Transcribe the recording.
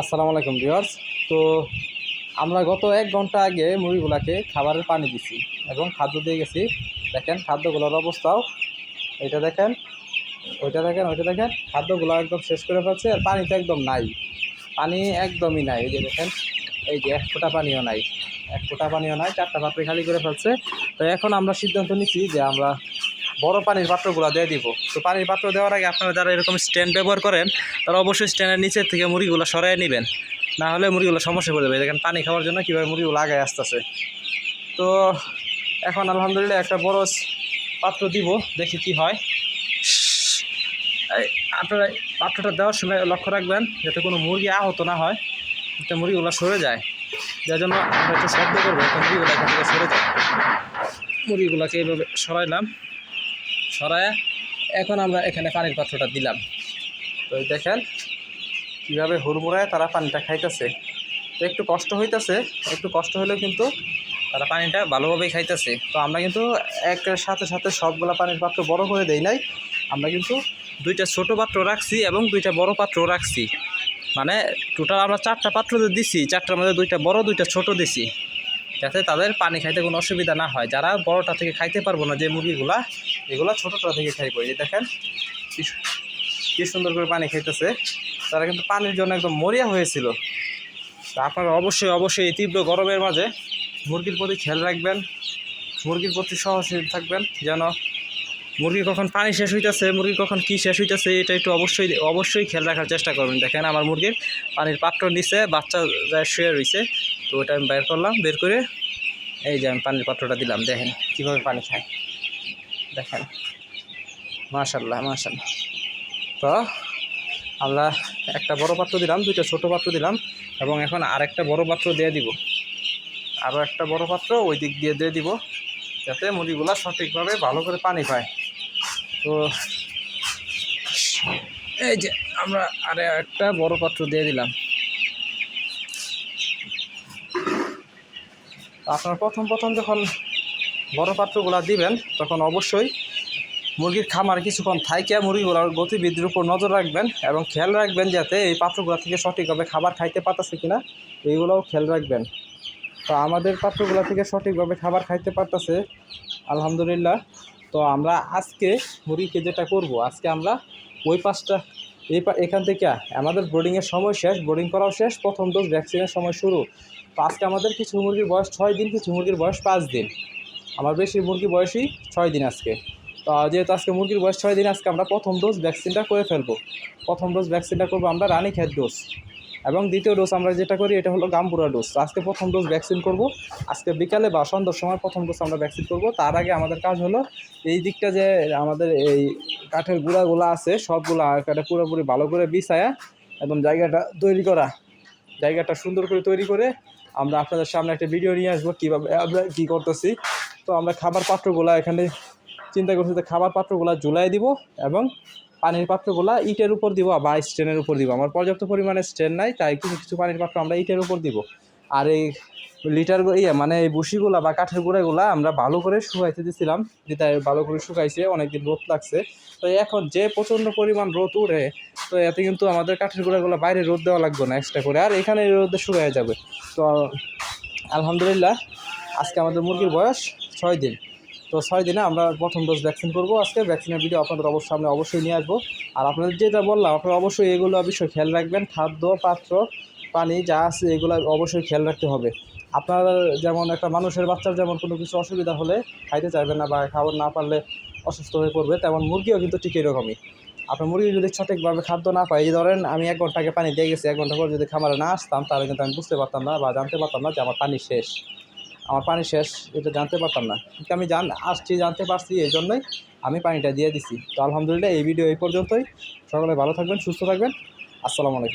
আসসালামু আলাইকুম ভিউয়ার্স। তো আমরা গত এক ঘণ্টা আগে মুরগিগুলাকে খাবারের পানি দিছি এবং খাদ্য দিয়ে গেছি। দেখেন খাদ্যগুলোর অবস্থাও। এটা দেখেন, ওইটা দেখেন ওইটা দেখেন। খাদ্যগুলো একদম শেষ করে ফেলছে আর পানি তো একদম নাই। পানি একদমই নাই। এই যে দেখেন, এই যে এক ফোঁটা পানিও নাই। এক ফোঁটা পানিও নাই, চারটা পাত্রে খালি করে ফেলছে। তো এখন আমরা সিদ্ধান্ত নিচ্ছি যে আমরা বড় পানির পাত্রগুলো দিয়ে দিব। তো পানির পাত্র দেওয়ার আগে আপনারা যারা এরকম স্ট্যান্ড ব্যবহার করেন, তারা অবশ্যই স্ট্যান্ডের নিচের থেকে মুরগিগুলো সরাই নেবেন। না হলে মুরগিগুলো সমস্যা পড়ে যাবে। দেখেন, পানি খাওয়ার জন্য কীভাবে মুরগিগুলো আগায় আসতেছে। তো এখন আলহামদুলিল্লাহ একটা বড় পাত্র দিব, দেখি কি হয়। আপনারা পাত্রটা দেওয়ার সময় লক্ষ্য রাখবেন, যাতে কোনো মুরগি আহত না হয়, যাতে মুরগিগুলো সরে যায়। যার জন্য আমরা একটু শব্দ করব মুরগিগুলো এখান থেকে সরে যায়। মুরগিগুলোকে এইভাবে সরাইলাম। সরায় এখন আমরা এখানে পানির পাত্রটা দিলাম। তো দেখেন কীভাবে হুড়মুড়ায় তারা পানিটা খাইতেছে। তো একটু কষ্ট হইতেছে, একটু কষ্ট হলেও কিন্তু তারা পানিটা ভালোভাবেই খাইতেছে। তো আমরা কিন্তু একের সাথে সাথে সবগুলা পানির পাত্র বড় করে দেই নাই। আমরা কিন্তু দুইটা ছোট পাত্র রাখছি এবং দুইটা বড় পাত্র রাখছি। মানে টোটাল আমরা চারটা পাত্র দিছি, চারটার মধ্যে দুইটা বড়, দুইটা ছোট দিছি। যাতে তাদের পানি খাইতে কোনো অসুবিধা না হয়। যারা বড়টা থেকে খাইতে পারব না যে মুরগিগুলা এগুলা ছোটোটা থেকে খাইবো এই দেখেন, কি কি সুন্দর করে পানি খাইতেছে। তারা কিন্তু পানির জন্য একদম মরিয়া হয়েছিল। তা আপনারা অবশ্যই অবশ্যই এই তীব্র গরমের মাঝে মুরগির প্রতি খেয়াল রাখবেন। মুরগির প্রতি সহনশীল থাকবেন, যেন মুরগি কখন পানি শেষ হইতেছে, মুরগি কখন কি শেষ হইতেছে, এটা একটু অবশ্যই অবশ্যই খেয়াল রাখার চেষ্টা করবেন। দেখেন আমার মুরগির পানির পাত্র নিচে, বাচ্চা যায় শুয়ে রয়েছে তো ওটা আমি বের করলাম, বের করে এই যে আমি পানির পাত্রটা দিলাম, দেখেন কীভাবে পানি খায়। দেখেন। মাশাল্লাহ মাশাল্লাহ তো আমরা একটা বড় পাত্র দিলাম, দুইটা ছোট পাত্র দিলাম এবং এখন আরেকটা বড় পাত্র দিয়ে দিব। আরও একটা বড় পাত্র ওই দিক দিয়ে দিয়ে দিব যাতে মুরগিগুলা সঠিকভাবে ভালো করে পানি পায়। তো এই যে আমরা আরে একটা বড় পাত্র দিয়ে দিলাম। আপনার প্রথম প্রথম যখন বড় পাত্রগুলো দিবেন, তখন অবশ্যই মুরগির খামার কিছুক্ষণ থাইকে মুরগিগুলোর গতিবিধির উপর নজর রাখবেন এবং খেয়াল রাখবেন যাতে এই পাত্রগুলো থেকে সঠিকভাবে খাবার খাইতে পারতেছে কিনা, এইগুলোও খেয়াল রাখবেন। তো আমাদের পাত্রগুলো থেকে সঠিকভাবে খাবার খাইতে পারতেছে, আলহামদুলিল্লাহ। তো আমরা আজকে মুরগিকে যেটা করব, আজকে আমরা ওই পাঁচটা, এই এখান থেকে আমাদের বোর্ডিংয়ের সময় শেষ, বোর্ডিং করাও শেষ, প্রথম ডোজ ভ্যাকসিনের সময় শুরু। তো আজকে আমাদের কিছু মুরগির বয়স ছয় দিন, কিছু মুরগির বয়স পাঁচ দিন। আমার বেশি মুরগি বয়সই ছয় দিন আজকে। তো যেহেতু আজকে মুরগির বয়স ছয় দিন, আজকে আমরা প্রথম ডোজ ভ্যাকসিনটা করে ফেলব। প্রথম ডোজ ভ্যাকসিনটা করব আমরা রানী খেত ডোজ এবং দ্বিতীয় ডোজ আমরা যেটা করি, এটা হলো গাম্বুরা ডোজ আজকে প্রথম ডোজ ভ্যাকসিন করব। আজকে বিকালে বা সন্ধ্যার সময় প্রথম ডোজ আমরা ভ্যাকসিন করব। তার আগে আমাদের কাজ হলো, এই দিকটা যে আমাদের এই কাঠের গুঁড়াগুলো আছে, সবগুলো কাঠে পুরোপুরি ভালো করে বিছায়া একদম জায়গাটা তৈরি করা। জায়গাটা সুন্দর করে তৈরি করে আমরা আপনাদের সামনে একটা ভিডিও নিয়ে আসব, কীভাবে আমরা কী করতেছি। তো আমরা খাবার পাত্রগুলো এখানে চিন্তা করছি যে খাবার পাত্রগুলো জুলাই দিব এবং পানির পাত্রগুলো ইটের উপর দিব বা স্ট্যান্ডের উপর দিব। আমার পর্যাপ্ত পরিমাণে স্ট্যান্ড নাই, তাই কিছু কিছু পানির পাত্র আমরা ইটের উপর দিব। আর এই লিটার ইয়ে মানে এই বুসিগুলা বা কাঠের গুঁড়াগুলা আমরা ভালো করে শুকাইতে দিয়েছিলাম যেটা ভালো করে শুকাইছে, অনেকদিন রোদ লাগছে। তো এখন যে প্রচণ্ড পরিমাণ রোদ উঠে তো এতে কিন্তু আমাদের কাঠের গুঁড়াগুলো বাইরে রোদ দেওয়া লাগবে না এক্সট্রা করে, আর এখানে রোদে শুকায় যাবে। তো আলহামদুলিল্লাহ, আজকে আমাদের মুরগির বয়স ছয় দিন। তো ছয় দিনে আমরা প্রথম ডোজ ভ্যাকসিন করব আজকে। ভ্যাকসিনের ভিডিও আপনাদের অবশ্যই সামনে অবশ্যই নিয়ে আসব। আর আপনাদের যেটা বললাম, আপনারা অবশ্যই এগুলো অবশ্যই খেয়াল রাখবেন। খাদ্য, পাত্র, পানি যা আছে এগুলো অবশ্যই খেয়াল রাখতে হবে। আপনার যেমন একটা মানুষের বাচ্চার যেমন কোনো কিছু অসুবিধা হলে খাইতে চাইবে না বা খাবার না পারলে অসুস্থ হয়ে পড়বে, তেমন মুরগিও কিন্তু ঠিক এরকমই। আপনার মুরগি যদি সঠিকভাবে খাদ্য না পাই ধরেন আমি এক ঘণ্টা আগে পানি দিয়ে গেছি, এক ঘণ্টা পর যদি খামারে না আসতাম, তাহলে কিন্তু আমি বুঝতে পারতাম না বা জানতে পারতাম না যে আমার পানি শেষ। আমার পানি শেষ, এটা জানতে পারতাম না। কিন্তু আমি জান, আসছি, জানতে পারছি, এই জন্যই আমি পানিটা দিয়ে দিছি। তো আলহামদুলিল্লাহ এই ভিডিও এই পর্যন্তই। সকলে ভালো থাকবেন, সুস্থ থাকবেন। আসসালামু আলাইকুম।